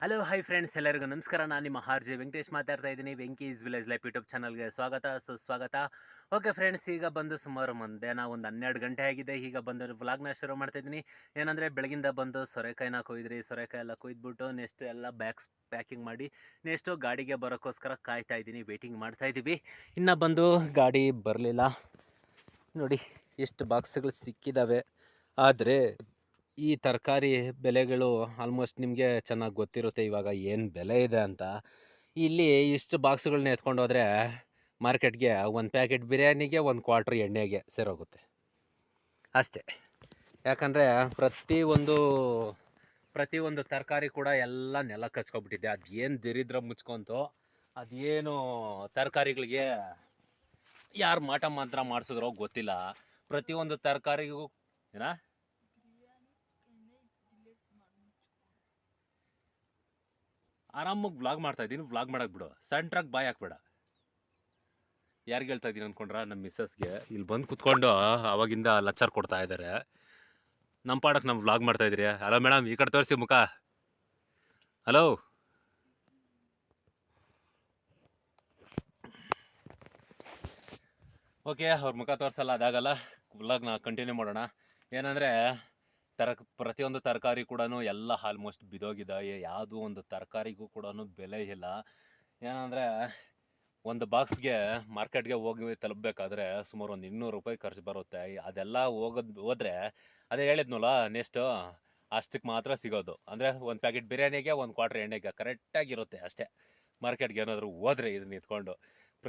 Hello hi friends ಎಲ್ಲರಿಗೂ ನಮಸ್ಕಾರ. ನಾನು ನಿಮ್ಮ ಆರ್ ಜೆ ವೆಂಕಟೇಶ್ ಮಾತಾಡ್ತಾ ಇದ್ದೀನಿ. ವೆಂಕೀಸ್ ವಿಲೇಜ್ ಲೈಫ್ ಯೂಟ್ಯೂಬ್ ಚಾನಲ್ಗೆ ಸ್ವಾಗತ. ಸುಸ್ವಾಗತ ಓಕೆ ಫ್ರೆಂಡ್ಸ್ ಈಗ ಬಂದು ಸುಮಾರು ಮುಂದೆ ನಾವು ಒಂದು ಹನ್ನೆರಡು ಗಂಟೆ ಆಗಿದೆ. ಈಗ ಬಂದು ವ್ಲಾಗ್ನ ಶುರು ಮಾಡ್ತಾ ಇದ್ದೀನಿ. ಏನಂದರೆ, ಬೆಳಗಿಂದ ಬಂದು ಸೊರೆಕಾಯಿನ ಕೊಯ್ದ್ರಿ. ಸೊರೆಕಾಯಿ ಎಲ್ಲ ಕೊಯ್ದ್ಬಿಟ್ಟು ನೆಕ್ಸ್ಟ್ ಎಲ್ಲ ಬ್ಯಾಗ್ಸ್ ಪ್ಯಾಕಿಂಗ್ ಮಾಡಿ ನೆಕ್ಸ್ಟು ಗಾಡಿಗೆ ಬರೋಕ್ಕೋಸ್ಕರ ಕಾಯ್ತಾ ಇದ್ದೀನಿ. ವೇಟಿಂಗ್ ಮಾಡ್ತಾ ಇದ್ದೀವಿ. ಇನ್ನು ಬಂದು ಗಾಡಿ ಬರಲಿಲ್ಲ. ನೋಡಿ, ಎಷ್ಟು ಬಾಕ್ಸ್ಗಳು ಸಿಕ್ಕಿದ್ದಾವೆ ಆದರೆ ಈ ತರಕಾರಿ ಬೆಲೆಗಳು ಆಲ್ಮೋಸ್ಟ್ ನಿಮಗೆ ಚೆನ್ನಾಗಿ ಗೊತ್ತಿರುತ್ತೆ ಇವಾಗ ಏನು ಬೆಲೆ ಇದೆ ಅಂತ. ಇಲ್ಲಿ ಇಷ್ಟು ಬಾಕ್ಸ್ಗಳನ್ನ ಎತ್ಕೊಂಡು ಹೋದರೆ ಮಾರ್ಕೆಟ್ಗೆ ಒಂದು ಪ್ಯಾಕೆಟ್ ಬಿರಿಯಾನಿಗೆ ಒಂದು ಕ್ವಾರ್ಟ್ರ್ ಎಣ್ಣೆಗೆ ಸೇರೋಗುತ್ತೆ. ಅಷ್ಟೇ. ಯಾಕಂದರೆ ಪ್ರತಿ ಒಂದು ಪ್ರತಿಯೊಂದು ತರಕಾರಿ ಕೂಡ ಎಲ್ಲ ನೆಲ ಕಚ್ಕೊಬಿಟ್ಟಿದೆ. ಅದು ಏನು ದಿರಿದ್ರ ಮುಚ್ಕೊಂತು ಅದೇನು ತರಕಾರಿಗಳಿಗೆ ಯಾರು ಮಾಟ ಮಾತ್ರ ಮಾಡಿಸಿದ್ರೋ ಗೊತ್ತಿಲ್ಲ. ಪ್ರತಿಯೊಂದು ತರಕಾರಿಗೂ, ಏನ? ಆರಾಮಾಗಿ ವ್ಲಾಗ್ ಮಾಡ್ತಾ ಇದ್ದೀನಿ ವ್ಲಾಗ್ ಮಾಡಕ್ ಬಿಡು. ಸಣ್ಣ ಟ್ರಕ್ ಬಾಯ್ ಹಾಕ್ಬೇಡ. ಯಾರಿಗೆ ಹೇಳ್ತಾ ಇದ್ದೀನಿ ಅನ್ಕೊಂಡ್ರ ನಮ್ಮ ಮಿಸ್ಸಸ್ಗೆ ಇಲ್ಲಿ ಬಂದು ಕುತ್ಕೊಂಡು ಅವಾಗಿಂದ ಲಚ್ಚರ್ ಕೊಡ್ತಾ ಇದ್ದಾರೆ ನಮ್ಮ ಪಾಡಕ್ಕೆ ನಾವು ವ್ಲಾಗ್ ಮಾಡ್ತಾ ಇದ್ರಿ. ಹಲೋ ಮೇಡಮ್ ಈ ಕಡೆ ತೋರಿಸಿ ಮುಖ. ಹಲೋ ಓಕೆ ಅವ್ರ ಮುಖ ತೋರಿಸಲ್ಲ, ಅದಾಗಲ್ಲ. ವ್ಲಾಗ್ನ ಕಂಟಿನ್ಯೂ ಮಾಡೋಣ. ಏನಂದರೆ ತರ, ಪ್ರತಿಯೊಂದು ತರಕಾರಿ ಕೂಡ ಎಲ್ಲ ಆಲ್ಮೋಸ್ಟ್ ಬಿದೋಗಿದ್ದಾವೆ ಯಾವುದೂ ಒಂದು ತರಕಾರಿಗೂ ಕೂಡ ಬೆಲೆ ಇಲ್ಲ. ಏನಂದರೆ, ಒಂದು ಬಾಕ್ಸ್ಗೆ ಮಾರ್ಕೆಟ್ಗೆ ಹೋಗಿ ತಲುಪಬೇಕಾದ್ರೆ ಸುಮಾರು ಒಂದು ಇನ್ನೂರು ರೂಪಾಯಿ ಖರ್ಚು ಬರುತ್ತೆ. ಅದೆಲ್ಲ ಹೋಗೋದು, ಹೋದರೆ ಅದೇ ಹೇಳಿದ್ನಲ್ಲ ನೆಕ್ಸ್ಟು ಅಷ್ಟಕ್ಕೆ ಮಾತ್ರ ಸಿಗೋದು. ಅಂದರೆ ಒಂದು ಪ್ಯಾಕೆಟ್ ಬಿರಿಯಾನಿಗೆ ಒಂದು ಕ್ವಾರ್ಟರ್ ಎಣ್ಣೆಗೆ ಕರೆಕ್ಟಾಗಿರುತ್ತೆ ಅಷ್ಟೇ. ಮಾರ್ಕೆಟ್ಗೆ ಏನಾದರೂ ಹೋದರೆ ಇದನ್ನ ಇಟ್ಕೊಂಡು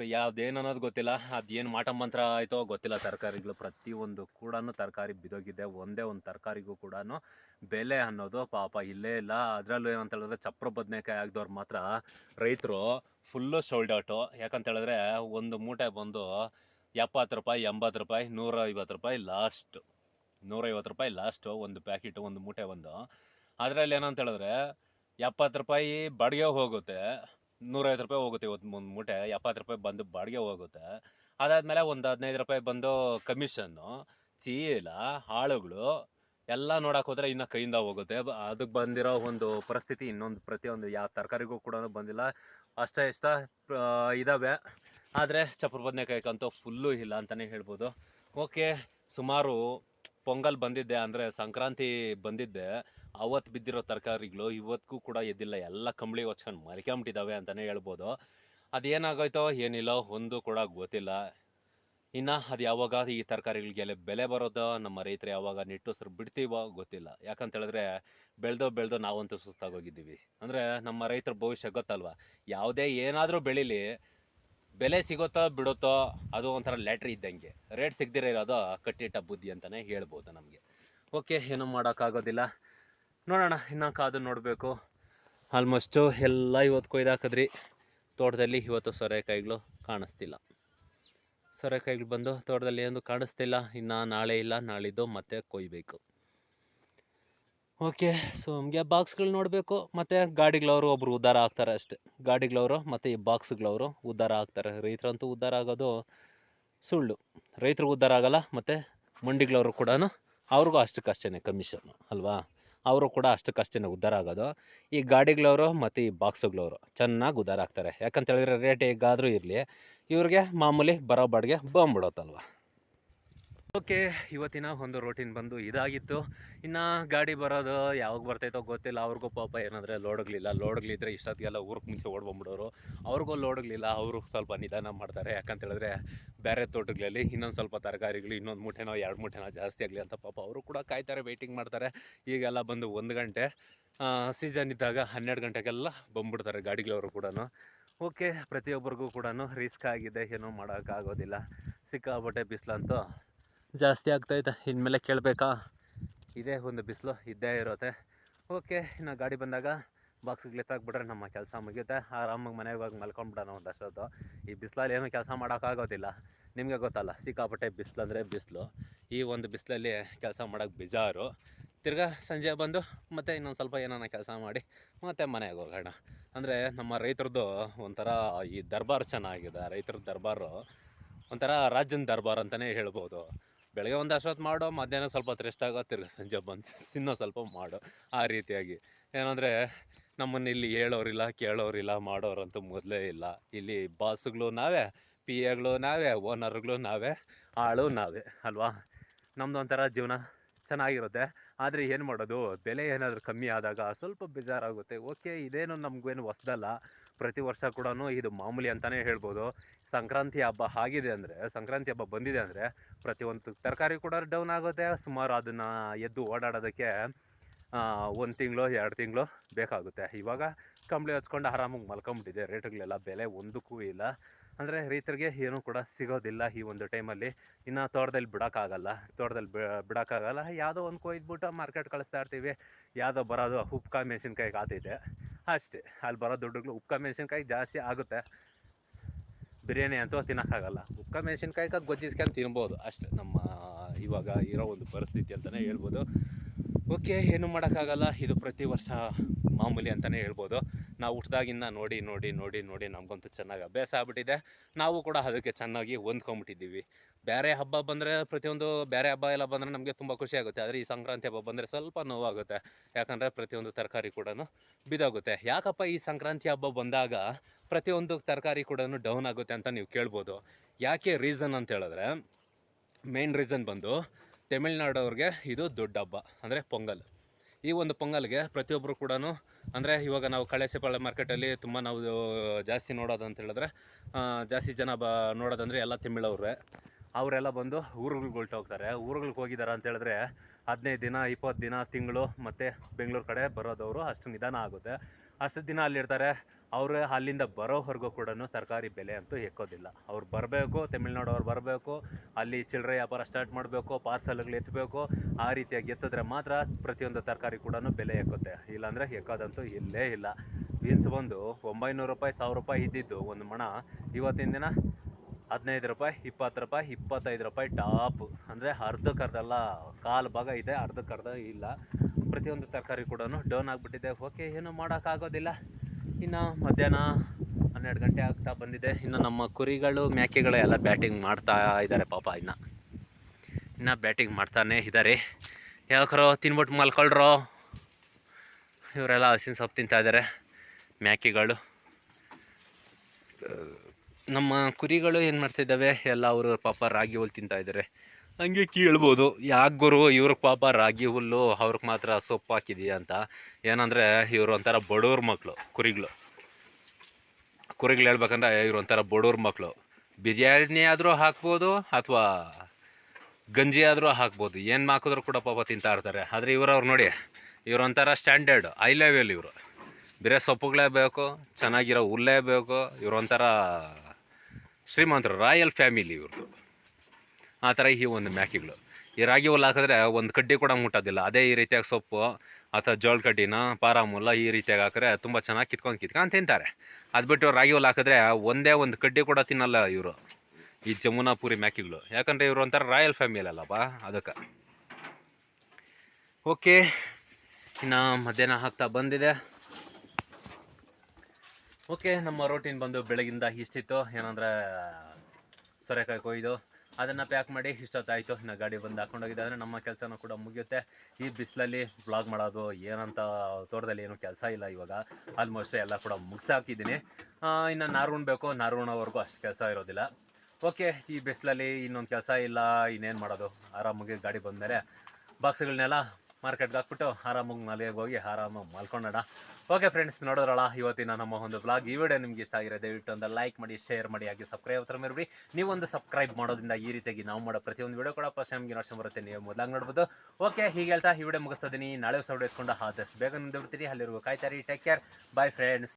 ಯಾವ್ದೇನು ಅನ್ನೋದು ಗೊತ್ತಿಲ್ಲ. ಅದೇನು ಮಾಟ ಮಂತ್ರ ಆಯಿತೋ ಗೊತ್ತಿಲ್ಲ. ತರಕಾರಿಗಳು ಪ್ರತಿಯೊಂದು ಕೂಡ ತರಕಾರಿ ಬಿದೋಗಿದೆ. ಒಂದೇ ಒಂದು ತರಕಾರಿಗೂ ಕೂಡ ಬೆಲೆ ಅನ್ನೋದು ಪಾಪ ಇಲ್ಲೇ ಇಲ್ಲ. ಅದರಲ್ಲೂ ಏನಂತ ಹೇಳಿದ್ರೆ ಚಪ್ರ ಬದನೆಕಾಯಿ ಆಗಿದವ್ರು ಮಾತ್ರ ರೈತರು ಫುಲ್ಲು ಸೋಲ್ಡ್ ಔಟು. ಯಾಕಂತ ಹೇಳಿದ್ರೆ ಒಂದು ಮೂಟೆ ಬಂದು ಎಪ್ಪತ್ತು ರೂಪಾಯಿ, ಎಂಬತ್ತು ರೂಪಾಯಿ ನೂರ ಐವತ್ತು ರೂಪಾಯಿ ಲಾಸ್ಟು ನೂರೈವತ್ತು ರೂಪಾಯಿ ಲಾಸ್ಟು ಒಂದು ಪ್ಯಾಕೆಟು ಒಂದು ಮೂಟೆ ಒಂದು ಅದರಲ್ಲಿ ಏನಂತ ಹೇಳಿದ್ರೆ ಎಪ್ಪತ್ತು ರೂಪಾಯಿ ಬಡಗೆ ಹೋಗುತ್ತೆ. ನೂರೈವತ್ತು ರೂಪಾಯಿ ಹೋಗುತ್ತೆ ಇವತ್ತು ಒಂದು ಮೂಟೆ, ಎಪ್ಪತ್ತು ರೂಪಾಯಿ ಬಂದು ಬಾಡಿಗೆ ಹೋಗುತ್ತೆ. ಅದಾದಮೇಲೆ ಒಂದು ಹದಿನೈದು ರೂಪಾಯಿ ಬಂದು ಕಮಿಷನ್ನು, ಚೀಲ ಆಳುಗಳು ಎಲ್ಲ ನೋಡಕ್ಕೆ ಹೋದರೆ ಇನ್ನು ಕೈಯಿಂದ ಹೋಗುತ್ತೆ. ಅದಕ್ಕೆ ಬಂದಿರೋ ಒಂದು ಪರಿಸ್ಥಿತಿ ಇನ್ನೊಂದು ಪ್ರತಿಯೊಂದು, ಯಾವ ತರಕಾರಿಗೂ ಕೂಡ ಬಂದಿಲ್ಲ. ಅಷ್ಟೇ ಇಷ್ಟ ಇದ್ದಾವೆ ಆದರೆ ಚಪ್ರ ಬದನೆಕಾಯ್ಕಂತೂ ಫುಲ್ಲು ಇಲ್ಲ ಅಂತಲೇ ಹೇಳ್ಬೋದು. ಓಕೆ ಸುಮಾರು ಪೊಂಗಲ್ ಬಂದಿದ್ದೆ ಅಂದರೆ ಸಂಕ್ರಾಂತಿ ಬಂದಿದ್ದೆ. ಅವತ್ತು ಬಿದ್ದಿರೋ ತರಕಾರಿಗಳು ಇವತ್ತಿಗೂ ಕೂಡ ಎದ್ದಿಲ್ಲ. ಎಲ್ಲ ಕಂಬಳಿ ಹೊಚ್ಕೊಂಡು ಮರಿಕೊಂಬಿಟ್ಟಿದ್ದಾವೆ ಅಂತಲೇ ಹೇಳ್ಬೋದು. ಅದೇನಾಗೋಯ್ತೋ ಏನಿಲ್ಲ ಒಂದು ಕೂಡ ಗೊತ್ತಿಲ್ಲ. ಇನ್ನು ಅದು ಯಾವಾಗ ಈ ತರಕಾರಿಗಳಿಗೆಲ್ಲ ಬೆಲೆ ಬರೋದೋ ನಮ್ಮ ರೈತರು ಯಾವಾಗ ನಿಟ್ಟುಸರು ಬಿಡ್ತೀವೋ ಗೊತ್ತಿಲ್ಲ. ಯಾಕಂತ ಹೇಳಿದ್ರೆ ಬೆಳೆದೋ ಬೆಳೆದೋ ನಾವಂತೂ ಸುಸ್ತಾಗೋಗಿದ್ದೀವಿ. ಅಂದರೆ ನಮ್ಮ ರೈತರ ಭವಿಷ್ಯ ಗೊತ್ತಲ್ವಾ? ಯಾವುದೇ ಏನಾದರೂ ಬೆಳೀಲಿ ಬೆಲೆ ಸಿಗುತ್ತೋ ಬಿಡುತ್ತೋ ಅದು ಒಂಥರ ಲ್ಯಾಟ್ರಿ ಇದ್ದಂಗೆ. ರೇಟ್ ಸಿಗದಿರೋ ಇರೋದು ಕಟ್ಟಿಟ್ಟ ಬುದ್ಧಿ ಅಂತಲೇ ಹೇಳ್ಬೋದು ನಮಗೆ. ಓಕೆ, ಏನೂ ಮಾಡೋಕ್ಕಾಗೋದಿಲ್ಲ. ನೋಡೋಣ ಇನ್ನೂ ಕಾದು ನೋಡಬೇಕು. ಆಲ್ಮೋಸ್ಟು ಎಲ್ಲ ಇವತ್ತು ಕೊಯ್ದಾಕಿದ್ರಿ ತೋಟದಲ್ಲಿ ಇವತ್ತು ಸೊರೆಕಾಯಿಗಳು ಕಾಣಿಸ್ತಿಲ್ಲ. ಸೊರೆಕಾಯಿಗಳು ಬಂದು ತೋಟದಲ್ಲಿ ಏನು ಕಾಣಿಸ್ತಿಲ್ಲ. ಇನ್ನು ನಾಳೆ ಇಲ್ಲ, ನಾಳಿದ್ದು ಮತ್ತೆ ಕೊಯ್ಬೇಕು. ಓಕೆ ಸೊ ನಮಗೆ ಬಾಕ್ಸ್ಗಳು ನೋಡಬೇಕು, ಮತ್ತು ಗಾಡಿಗಳವರು ಒಬ್ಬರು ಉದ್ಧಾರ ಆಗ್ತಾರೆ ಅಷ್ಟೇ. ಗಾಡಿಗಳವರು ಮತ್ತು ಈ ಬಾಕ್ಸ್ಗಳವರು ಉದ್ಧಾರ ಆಗ್ತಾರೆ. ರೈತರಂತೂ ಉದ್ಧಾರ ಆಗೋದು ಸುಳ್ಳು. ರೈತರು ಉದ್ಧಾರ ಆಗಲ್ಲ, ಮತ್ತು ಮಂಡಿಗಳವರು ಕೂಡ ಅವ್ರಿಗೂ ಅಷ್ಟಕ್ಕಷ್ಟೇ ಕಮಿಷನ್ ಅಲ್ವಾ? ಅವರು ಕೂಡ ಅಷ್ಟಕ್ಕಷ್ಟೇ ಉದ್ಧಾರ ಆಗೋದು. ಈ ಗಾಡಿಗಳವರು ಮತ್ತು ಈ ಬಾಕ್ಸ್ಗಳವರು ಚೆನ್ನಾಗಿ ಉದ್ಧಾರ ಆಗ್ತಾರೆ. ಯಾಕಂತ ಹೇಳಿದ್ರೆ ರೇಟ್ ಹೇಗಾದರೂ ಇರಲಿ. ಇವ್ರಿಗೆ ಮಾಮೂಲಿ ಬರೋ ಬಾಡಿಗೆ ಬಂದ್ಬಿಡುತ್ತಲ್ವ ಓಕೆ, ಇವತ್ತಿನ ಒಂದು ರೋಟೀನ್ ಬಂದು ಇದಾಗಿತ್ತು. ಇನ್ನು ಗಾಡಿ ಬರೋದು ಯಾವಾಗ ಬರ್ತೈತೋ ಗೊತ್ತಿಲ್ಲ. ಅವ್ರಿಗೂ ಪಾಪ ಏನಂದರೆ ಲೋಡ್ಗಳಿಲ್ಲ ಲೋಡ್ಗಳಿದ್ರೆ ಇಷ್ಟೊತ್ತಿಗೆಲ್ಲ ಊರಿಗೆ ಮುಂಚೆ ಓಡ್ಬಂದ್ಬಿಡೋರು ಅವ್ರಿಗೂ ಲೋಡ್ಗಳಿಲ್ಲ ಅವರು ಸ್ವಲ್ಪ ನಿಧಾನ ಮಾಡ್ತಾರೆ. ಯಾಕಂತ ಹೇಳಿದ್ರೆ ಬೇರೆ ತೋಟಗಳಲ್ಲಿ ಇನ್ನೊಂದು ಸ್ವಲ್ಪ ತರಕಾರಿಗಳು, ಇನ್ನೊಂದು ಮೂಟೆನೋ, ಎರಡು ಮೂಟೆನೋ ಜಾಸ್ತಿ ಆಗಲಿ ಅಂತ ಪಾಪ ಅವರು ಕೂಡ ಕಾಯ್ತಾರೆ ವೆಯ್ಟಿಂಗ್ ಮಾಡ್ತಾರೆ. ಈಗೆಲ್ಲ ಬಂದು ಒಂದು ಗಂಟೆ ಸೀಸನ್ ಇದ್ದಾಗ ಹನ್ನೆರಡು ಗಂಟೆಗೆಲ್ಲ ಬಂದ್ಬಿಡ್ತಾರೆ ಗಾಡಿಗಳವರು ಕೂಡ ಓಕೆ, ಪ್ರತಿಯೊಬ್ಬರಿಗೂ ಕೂಡ ರಿಸ್ಕ್ ಆಗಿದೆ. ಏನೂ ಮಾಡೋಕ್ಕಾಗೋದಿಲ್ಲ. ಸಿಕ್ಕಾಪಟ್ಟೆ ಬಿಸಿಲಂತೂ ಜಾಸ್ತಿ ಆಗ್ತೈತೆ ಇನ್ಮೇಲೆ ಕೇಳಬೇಕಾ? ಇದೇ ಒಂದು ಬಿಸಿಲು ಇದ್ದೇ ಇರುತ್ತೆ. ಓಕೆ, ಇನ್ನು ಗಾಡಿ ಬಂದಾಗ ಬಾಕ್ಸ್ಗೆ ಎತ್ತಾಕ್ಬಿಟ್ರೆ ನಮ್ಮ ಕೆಲಸ ಮುಗಿಯುತ್ತೆ. ಆರಾಮಾಗಿ ಮನೆಗೆ ಹೋಗಿ ಮಲ್ಕೊಂಡ್ಬಿಡೋಣ ಒಂದು ಅಷ್ಟೊತ್ತು. ಈ ಬಿಸಿಲಲ್ಲಿ ಏನೂ ಕೆಲಸ ಮಾಡೋಕ್ಕಾಗೋದಿಲ್ಲ. ನಿಮಗೆ ಗೊತ್ತಲ್ಲ, ಸಿಕ್ಕಾಪಟ್ಟೆ ಬಿಸಿಲು ಅಂದರೆ ಬಿಸಿಲು. ಈ ಒಂದು ಬಿಸಿಲಲ್ಲಿ ಕೆಲಸ ಮಾಡೋಕ್ಕೆ ಬೇಜಾರು. ತಿರ್ಗಾ ಸಂಜೆ ಬಂದು ಮತ್ತೆ ಇನ್ನೊಂದು ಸ್ವಲ್ಪ ಏನಾನ ಕೆಲಸ ಮಾಡಿ ಮತ್ತೆ ಮನೆಗೆ ಹೋಗೋಣ. ಅಂದರೆ ನಮ್ಮ ರೈತರದ್ದು ಒಂಥರ ಈ ದರ್ಬಾರ್ ಚೆನ್ನಾಗಿದೆ. ರೈತರ ದರ್ಬಾರು ಒಂಥರ ರಾಜ್ಯನ ದರ್ಬಾರ್ ಅಂತಲೇ ಹೇಳ್ಬೋದು. ಬೆಳಗ್ಗೆ ಒಂದು ಅಷ್ಟೊತ್ತು ಮಾಡೋ, ಮಧ್ಯಾಹ್ನ ಸ್ವಲ್ಪ ರೆಸ್ಟ್ ಆಗೋ, ತಿರ್ಗಿ ಸಂಜೆ ಬಂದು ತಿನ್ನೋ ಸ್ವಲ್ಪ ಮಾಡೋ ಆ ರೀತಿಯಾಗಿ. ಏನಂದರೆ ನಮ್ಮನ್ನು ಇಲ್ಲಿ ಹೇಳೋರಿಲ್ಲ, ಕೇಳೋರಿಲ್ಲ, ಮಾಡೋರಂತೂ ಮೊದಲೇ ಇಲ್ಲ. ಇಲ್ಲಿ ಬಾಸ್ಗಳು ನಾವೇ ಪಿ ಎಗಳು ನಾವೇ ಓನರ್ಗಳು ನಾವೇ, ಆಳು ನಾವೇ, ಅಲ್ವಾ? ನಮ್ಮದು ಒಂಥರ ಜೀವನ ಚೆನ್ನಾಗಿರುತ್ತೆ. ಆದರೆ ಏನು ಮಾಡೋದು, ಬೆಲೆ ಏನಾದರೂ ಕಮ್ಮಿ ಆದಾಗ ಸ್ವಲ್ಪ ಬೇಜಾರಾಗುತ್ತೆ. ಓಕೆ ಇದೇನು ನಮಗೇನು ಹೊಸ್ದಲ್ಲ. ಪ್ರತಿ ವರ್ಷ ಕೂಡ ಇದು ಮಾಮೂಲಿ ಅಂತಲೇ ಹೇಳ್ಬೋದು. ಸಂಕ್ರಾಂತಿ ಹಬ್ಬ ಆಗಿದೆ ಅಂದರೆ, ಸಂಕ್ರಾಂತಿ ಹಬ್ಬ ಬಂದಿದೆ ಅಂದರೆ ಪ್ರತಿಯೊಂದು ತರಕಾರಿ ಕೂಡ ಡೌನ್ ಆಗುತ್ತೆ. ಸುಮಾರು ಅದನ್ನು ಎದ್ದು ಓಡಾಡೋದಕ್ಕೆ ಒಂದು ತಿಂಗಳು, ಎರಡು ತಿಂಗಳು ಬೇಕಾಗುತ್ತೆ. ಇವಾಗ ಕಂಬಳಿ ಹಚ್ಕೊಂಡು ಆರಾಮಾಗಿ ಮಲ್ಕೊಂಬಿಟ್ಟಿದೆ. ರೇಟ್ಗಳೆಲ್ಲ ಬೆಲೆ ಒಂದಕ್ಕೂ ಇಲ್ಲ. ಅಂದರೆ ರೈತರಿಗೆ ಏನೂ ಕೂಡ ಸಿಗೋದಿಲ್ಲ ಈ ಒಂದು ಟೈಮಲ್ಲಿ. ಇನ್ನು ತೋಟದಲ್ಲಿ ಬಿಡೋಕ್ಕಾಗಲ್ಲ. ತೋಟದಲ್ಲಿ ಬಿಡೋಕ್ಕಾಗಲ್ಲ. ಯಾವುದೋ ಒಂದು ಕೊಯ್ದ್ಬಿಟ್ಟು ಮಾರ್ಕೆಟ್ ಕಳಿಸ್ತಾ ಇರ್ತೀವಿ. ಯಾವುದೋ ಬರೋದು ಉಪ್ಕಾಯಿ ಮೆಣಸಿನ್ಕಾಯಿ ಆತೈತೆ ಅಷ್ಟೇ. ಅಲ್ಲಿ ಬರೋ ದುಡ್ಡುಗಳು ಉಪ್ಕ ಮೆಣಸಿನ್ಕಾಯಿ ಜಾಸ್ತಿ ಆಗುತ್ತೆ. ಬಿರಿಯಾನಿ ಅಂತೂ ತಿನ್ನೋಕ್ಕಾಗಲ್ಲ. ಉಪ್ಕಾಯಿ ಮೆಣಸಿನ್ಕಾಯಿಗೆ ಗೊಜ್ಜಿಸ್ಕೊಂಡು ತಿನ್ಬೋದು ಅಷ್ಟೇ. ನಮ್ಮ, ಇವಾಗ ಇರೋ ಒಂದು ಪರಿಸ್ಥಿತಿ ಅಂತಲೇ ಹೇಳ್ಬೋದು. ಓಕೆ ಏನು ಮಾಡೋಕ್ಕಾಗಲ್ಲ. ಇದು ಪ್ರತಿ ವರ್ಷ ಮಾಮೂಲಿ ಅಂತಲೇ ಹೇಳ್ಬೋದು. ನಾವು ಹುಟ್ಟಿದಾಗಿನ್ನ ನೋಡಿ ನೋಡಿ ನೋಡಿ ನೋಡಿ ನಮಗಂತೂ ಚೆನ್ನಾಗಿ ಅಭ್ಯಾಸ ಆಗ್ಬಿಟ್ಟಿದೆ. ನಾವು ಕೂಡ ಅದಕ್ಕೆ ಚೆನ್ನಾಗಿ ಹೊಂದ್ಕೊಂಬಿಟ್ಟಿದ್ದೀವಿ. ಬೇರೆ ಹಬ್ಬ ಬಂದರೆ ಪ್ರತಿಯೊಂದು ಬೇರೆ ಹಬ್ಬ ಎಲ್ಲ ಬಂದರೆ ನಮಗೆ ತುಂಬ ಖುಷಿ ಆಗುತ್ತೆ. ಆದರೆ ಈ ಸಂಕ್ರಾಂತಿ ಹಬ್ಬ ಬಂದರೆ ಸ್ವಲ್ಪ ನೋವಾಗುತ್ತೆ. ಯಾಕಂದರೆ ಪ್ರತಿಯೊಂದು ತರಕಾರಿ ಕೂಡ ಬಿದ್ದೋಗುತ್ತೆ ಯಾಕಪ್ಪ ಈ ಸಂಕ್ರಾಂತಿ ಹಬ್ಬ ಬಂದಾಗ ಪ್ರತಿಯೊಂದು ತರಕಾರಿ ಕೂಡ ಡೌನ್ ಆಗುತ್ತೆ ಅಂತ ನೀವು ಕೇಳ್ಬೋದು. ಯಾಕೆ ರೀಸನ್ ಅಂತ ಹೇಳಿದ್ರೆ, ಮೇನ್ ರೀಸನ್ ಬಂದು ತಮಿಳ್ನಾಡವ್ರಿಗೆ ಇದು ದೊಡ್ಡ ಹಬ್ಬ. ಅಂದರೆ ಪೊಂಗಲ್. ಈ ಒಂದು ಪೊಂಗಲ್ಗೆ ಪ್ರತಿಯೊಬ್ಬರು ಕೂಡ ಅಂದರೆ ಇವಾಗ ನಾವು ಕಳೆಸೆಪಾಳೆ ಮಾರ್ಕೆಟಲ್ಲಿ ತುಂಬ ನಾವು ಜಾಸ್ತಿ ನೋಡೋದು ಅಂತ ಹೇಳಿದ್ರೆ ಜಾಸ್ತಿ ಜನ ಬ, ನೋಡೋದಂದರೆ ಎಲ್ಲ ತಿಮ್ಮಿಳವ್ರೆ. ಅವರೆಲ್ಲ ಬಂದು ಊರುಗಳ್ಗೆ ಹೋಗ್ತಾರೆ. ಊರುಗಳಿಗೆ ಹೋಗಿದ್ದಾರೆ ಅಂತ ಹೇಳಿದ್ರೆ ಹದಿನೈದು ದಿನ, ಇಪ್ಪತ್ತು ದಿನ, ತಿಂಗಳು ಮತ್ತು ಬೆಂಗಳೂರು ಕಡೆ ಬರೋದವರು ಅಷ್ಟು ನಿಧಾನ ಆಗುತ್ತೆ. ಅಷ್ಟು ದಿನ ಅಲ್ಲಿರ್ತಾರೆ. ಅವರು ಅಲ್ಲಿಂದ ಬರೋವರೆಗೂ ಕೂಡ ತರಕಾರಿ ಬೆಲೆ ಅಂತೂ ಎಕ್ಕೋದಿಲ್ಲ. ಅವ್ರು ಬರಬೇಕು ತಮಿಳ್ನಾಡು ಅವ್ರು ಬರಬೇಕು, ಅಲ್ಲಿ ಚಿಲ್ಲರೆ ವ್ಯಾಪಾರ ಸ್ಟಾರ್ಟ್ ಮಾಡಬೇಕು ಪಾರ್ಸಲ್ಗಳು ಎತ್ತಬೇಕು ಆ ರೀತಿಯಾಗಿ ಎತ್ತಿದ್ರೆ ಮಾತ್ರ ಪ್ರತಿಯೊಂದು ತರಕಾರಿ ಕೂಡ ಬೆಲೆ ಎಕ್ಕುತ್ತೆ. ಇಲ್ಲಾಂದರೆ ಎಕ್ಕೋದಂತೂ ಇಲ್ಲೇ ಇಲ್ಲ. ಬೀನ್ಸ್ ಬಂದು ಒಂಬೈನೂರು ರೂಪಾಯಿ, ಸಾವಿರ ರೂಪಾಯಿ ಇದ್ದಿದ್ದು ಒಂದು ಮಣ, ಇವತ್ತಿನ ದಿನ ಹದಿನೈದು ರೂಪಾಯಿ, ಇಪ್ಪತ್ತು ರೂಪಾಯಿ, ಇಪ್ಪತ್ತೈದು ರೂಪಾಯಿ ಟಾಪ್. ಅಂದರೆ ಅರ್ಧಕ್ಕರ್ಧಲ್ಲ, ಕಾಲು ಭಾಗ ಇದೆ, ಅರ್ಧಕ್ಕರ್ಧ ಇಲ್ಲ. ಪ್ರತಿಯೊಂದು ತರಕಾರಿ ಕೂಡ ಡೌನ್ ಆಗಿಬಿಟ್ಟಿದೆ. ಓಕೆ ಏನು ಮಾಡೋಕ್ಕಾಗೋದಿಲ್ಲ. ಇನ್ನು ಮಧ್ಯಾಹ್ನ ಹನ್ನೆರಡು ಗಂಟೆ ಆಗ್ತಾ ಬಂದಿದೆ. ಇನ್ನು ನಮ್ಮ ಕುರಿಗಳು, ಮೇಕೆಗಳು ಎಲ್ಲ ಬ್ಯಾಟಿಂಗ್ ಮಾಡ್ತಾ ಇದ್ದಾರೆ ಪಾಪ ಇನ್ನು. ಇನ್ನು ಬ್ಯಾಟಿಂಗ್ ಮಾಡ್ತಾನೆ ಇದ್ದಾರೆ. ಯಾಕರೋ ತಿನ್ಬಿಟ್ಟು ಮಲ್ಕೊಳ್ರೋ? ಇವರೆಲ್ಲ ಹಸಿನ ಸೊಪ್ಪು ತಿಂತಾ ಇದ್ದಾರೆ, ಮೇಕೆಗಳು. ನಮ್ಮ ಕುರಿಗಳು ಏನು ಮಾಡ್ತಿದ್ದಾವೆ? ಎಲ್ಲ ಅವರು ಪಾಪ ರಾಗಿ ಹುಲ್ಲು ತಿಂತಾ ಇದ್ದಾರೆ. ಹಂಗೆ ಕೇಳ್ಬೋದು. ಯಾಕೆ ಗುರು ಇವ್ರಿಗೆ ಪಾಪ ರಾಗಿ ಹುಲ್ಲು ಅವ್ರಿಗೆ ಮಾತ್ರ ಸೊಪ್ಪು ಹಾಕಿದೀಯ ಅಂತ. ಏನಂದರೆ, ಇವರು ಒಂಥರ ಬಡವ್ರ ಮಕ್ಕಳು ಕುರಿಗಳು. ಕುರಿಗಳು ಹೇಳ್ಬೇಕಂದ್ರೆ, ಇವ್ರು ಒಂಥರ ಬಡವ್ರ ಮಕ್ಕಳು ಬಿರಿಯಾನಿ ಆದರೂ ಹಾಕ್ಬೋದು ಅಥವಾ ಗಂಜಿ ಆದರೂ ಹಾಕ್ಬೋದು. ಏನು ಹಾಕಿದ್ರು ಕೂಡ ಪಾಪ ತಿಂತಾ ಇರ್ತಾರೆ. ಆದರೆ ಇವ್ರವ್ರು ನೋಡಿ, ಇವ್ರು ಒಂಥರ ಸ್ಟ್ಯಾಂಡರ್ಡ್ ಐ ಲೆವೆಲ್ ಇವರು. ಬೇರೆ ಸೊಪ್ಪುಗಳೇ ಬೇಕು, ಚೆನ್ನಾಗಿರೋ ಹುಲ್ಲೇ ಬೇಕು, ಇವರು ಒಂಥರ ಶ್ರೀಮಂತರು, ರಾಯಲ್ ಫ್ಯಾಮಿಲಿ ಇವ್ರದ್ದು ಆ ಥರ ಈ ಒಂದು ಮ್ಯಾಕಿಗಳು. ಈ ರಾಗಿ ಹುಲ್ಲು ಹಾಕಿದ್ರೆ ಒಂದು ಕಡ್ಡಿ ಕೂಡ ಮುಟ್ಟೋದಿಲ್ಲ. ಅದೇ ಈ ರೀತಿಯಾಗಿ ಸೊಪ್ಪು ಅಥವಾ ಜೋಳ ಕಡ್ಡಿನ ಪಾರಾಮುಲ್ಲ ಈ ರೀತಿಯಾಗಿ ಹಾಕಿದ್ರೆ ತುಂಬ ಚೆನ್ನಾಗಿ ಕಿತ್ಕೊಂಡು ಕಿತ್ಕೊಂಡು ತಿಂತಾರೆ. ಅದು ಬಿಟ್ಟು ರಾಗಿ ಹುಲ್ಲು ಹಾಕಿದ್ರೆ ಒಂದೇ ಒಂದು ಕಡ್ಡಿ ಕೂಡ ತಿನ್ನಲ್ಲ ಇವರು. ಈ ಜಮುನಾಪುರಿ ಮ್ಯಾಕಿಗಳು. ಯಾಕಂದರೆ ಇವರು ಒಂಥರ ರಾಯಲ್ ಫ್ಯಾಮಿಲಿ ಅಲ್ಲಪ್ಪ ಅದಕ್ಕೆ. ಓಕೆ, ಇನ್ನು ಮಧ್ಯಾಹ್ನ ಹಾಕ್ತಾ ಬಂದಿದೆ. ಓಕೆ, ನಮ್ಮ ರೋಟೀನ್ ಬಂದು ಬೆಳಗಿಂದ ಇಷ್ಟಿತ್ತು. ಏನಂದರೆ ಸೊರೆಕಾಯಿ ಕೊಯ್ದು. ಅದನ್ನು ಪ್ಯಾಕ್ ಮಾಡಿ ಇಷ್ಟೊತ್ತಾಯಿತು. ಇನ್ನು ಗಾಡಿ ಬಂದು ಹಾಕೊಂಡೋಗಿದೆ ಅಂದರೆ ನಮ್ಮ ಕೆಲಸನೂ ಕೂಡ ಮುಗಿಯುತ್ತೆ. ಈ ಬಿಸಿಲಲ್ಲಿ ಬ್ಲಾಗ್ ಮಾಡೋದು ಏನಂತ ತೋಟದಲ್ಲಿ ಏನು ಕೆಲಸ ಇಲ್ಲ ಇವಾಗ. ಆಲ್ಮೋಸ್ಟ್ ಎಲ್ಲ ಕೂಡ ಮುಗಿಸಾಕಿದ್ದೀನಿ ಇನ್ನು ನಾರು ಬೇಕು. ನಾರು ಅಷ್ಟು ಕೆಲಸ ಇರೋದಿಲ್ಲ. ಓಕೆ, ಈ ಬಿಸಿಲಲ್ಲಿ ಇನ್ನೊಂದು ಕೆಲಸ ಇಲ್ಲ. ಇನ್ನೇನು ಮಾಡೋದು? ಆರಾಮಾಗಿ ಗಾಡಿ ಬಂದಮೇಲೆ ಬಾಕ್ಸ್ಗಳನ್ನೆಲ್ಲ ಮಾರ್ಕೆಟ್ಗೆ ಹಾಕ್ಬಿಟ್ಟು ಆರಾಮಾಗಿ ಮಲೆಗೆ ಹೋಗಿ ಆರಾಮಾಗಿ ಮಲ್ಕೊಂಡೋಣ. ಓಕೆ ಫ್ರೆಂಡ್ಸ್ ನೋಡೋದ್ರಲ್ಲ, ಇವತ್ತಿನ ನಮ್ಮ ಒಂದು ಬ್ಲಾಗ್ ಈ ವಿಡಿಯೋ ನಿಮ್ಗೆ ಇಷ್ಟ ಆಗಿರೋ ದಯವಿಟ್ಟು ಒಂದು ಲೈಕ್ ಮಾಡಿ ಶೇರ್ ಮಾಡಿ, ಹಾಗೆ ಸಬ್ಸ್ಕ್ರೈಬ್ ಹತ್ರ ಮೇರ್ಬಿಡಿ. ನೀವು ಒಂದು ಸಬ್ಸ್ಕ್ರೈಬ್ ಮಾಡೋದ್ರಿಂದ ಈ ರೀತಿಯಾಗಿ ನಾವು ಮಾಡೋ ಪ್ರತಿಯೊಂದು ವಿಡಿಯೋ ಕೂಡ ಫಸ್ಟ್ ನಮಗೆ ನೋಡ್ಕೊಂಡು ಬರುತ್ತೆ. ನೀವು ಮೊದಲಾಗಿ ನೋಡ್ಬೋದು. ಓಕೆ ಹೀಗೆ ಹೇಳ್ತಾ ಈ ವಿಡಿಯೋ ಮುಗಿಸ್ತಿದ್ದೀನಿ ನಾಳೆ ವಿಡಿಯೋ ಎತ್ಕೊಂಡು ಆದಷ್ಟು ಬೇಗ ನಿಂದು ಬಿಡ್ತೀರಿ ಅಲ್ಲಿರುವ ಕಾಯ್ತಾರಿ ಟೇಕ್ ಕೇರ್ ಬಾಯ್ ಫ್ರೆಂಡ್ಸ್